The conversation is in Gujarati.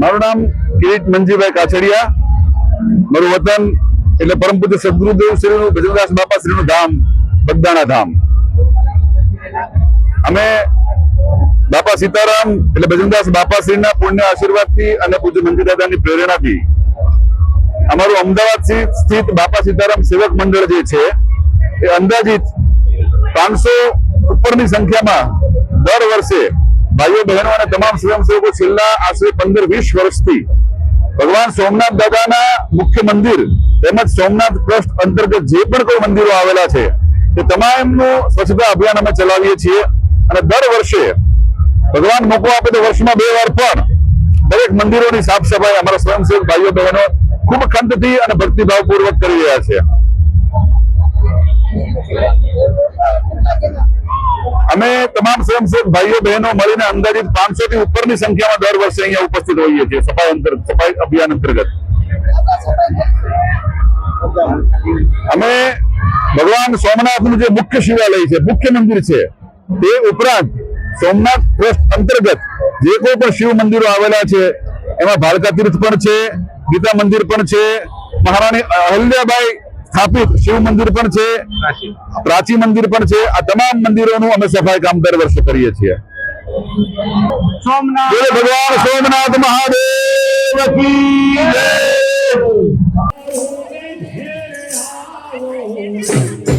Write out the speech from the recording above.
મારું નામ કિરીટ મંજીભાઈ કાછડિયા. મારું વતન એટલે પરમ પૂજ્ય સદગુરુદેવ શ્રીનું ભજનદાસ બાપા શ્રીનું ધામ, બગદાણા ધામ. અમે બાપા સીતારામ એટલે ભજનદાસ બાપા શ્રીના પુણ્ય આશીર્વાદથી અને પૂજ્ય મંજી દાદાની પ્રેરણાથી અમારું અમદાવાદ સ્થિત બાપા સીતારામ સેવક મંડળ જે છે, એ અંદાજિત પાંચસો ઉપરની સંખ્યામાં દર વર્ષે ભાઈઓ, બહેનો અને તમામ સ્વયંસેવકો છેલ્લા આશરે પંદર, વીસ વર્ષથી ભગવાન સોમનાથ દાદાના મુખ્ય મંદિર તેમજ સોમનાથ ટ્રસ્ટ અંતર્ગત જે પણ કોઈ મંદિરો આવેલા છે તે તમામનું સ્વચ્છતા અભિયાન અમે ચલાવીએ છીએ અને દર વર્ષે ભગવાન મોકો આપે તો વર્ષમાં બે વાર પણ દરેક મંદિરોની સાફ સફાઈ અમારા સ્વયંસેવક ભાઈઓ, બહેનો ખૂબ ખંતથી અને ભક્તિભાવપૂર્વક કરી રહ્યા છે. અમે તમામ સ્વયંસેવક ભાઈઓ, બહેનો મળીને અંદાજિત પાંચસો થી ઉપરની સંખ્યામાં દર વર્ષે અહીંયા ઉપસ્થિત હોઈએ છીએ, સફાઈ અંતર, સફાઈ અભિયાન અંતર્ગત. અમે ભગવાન સોમનાથનું જે મુખ્ય શિવાલય છે, મુખ્ય મંદિર છે, તે ઉપરાંત સોમનાથ ટ્રસ્ટ અંતર્ગત જે કોઈ પણ શિવ મંદિરો આવેલા છે, એમાં ભાલકા તીર્થ પણ છે, ગીતા મંદિર પણ છે, મહારાણી અહલ્યાબાઈ સ્થાપિત શિવ મંદિર પણ છે પ્રાચી મંદિર પણ છે. આ તમામ મંદિરોનું અમે સફાઈ કામ દર વર્ષે કરીએ છીએ. સોમનાથ. ભગવાન સોમનાથ મહાદેવ કી જય.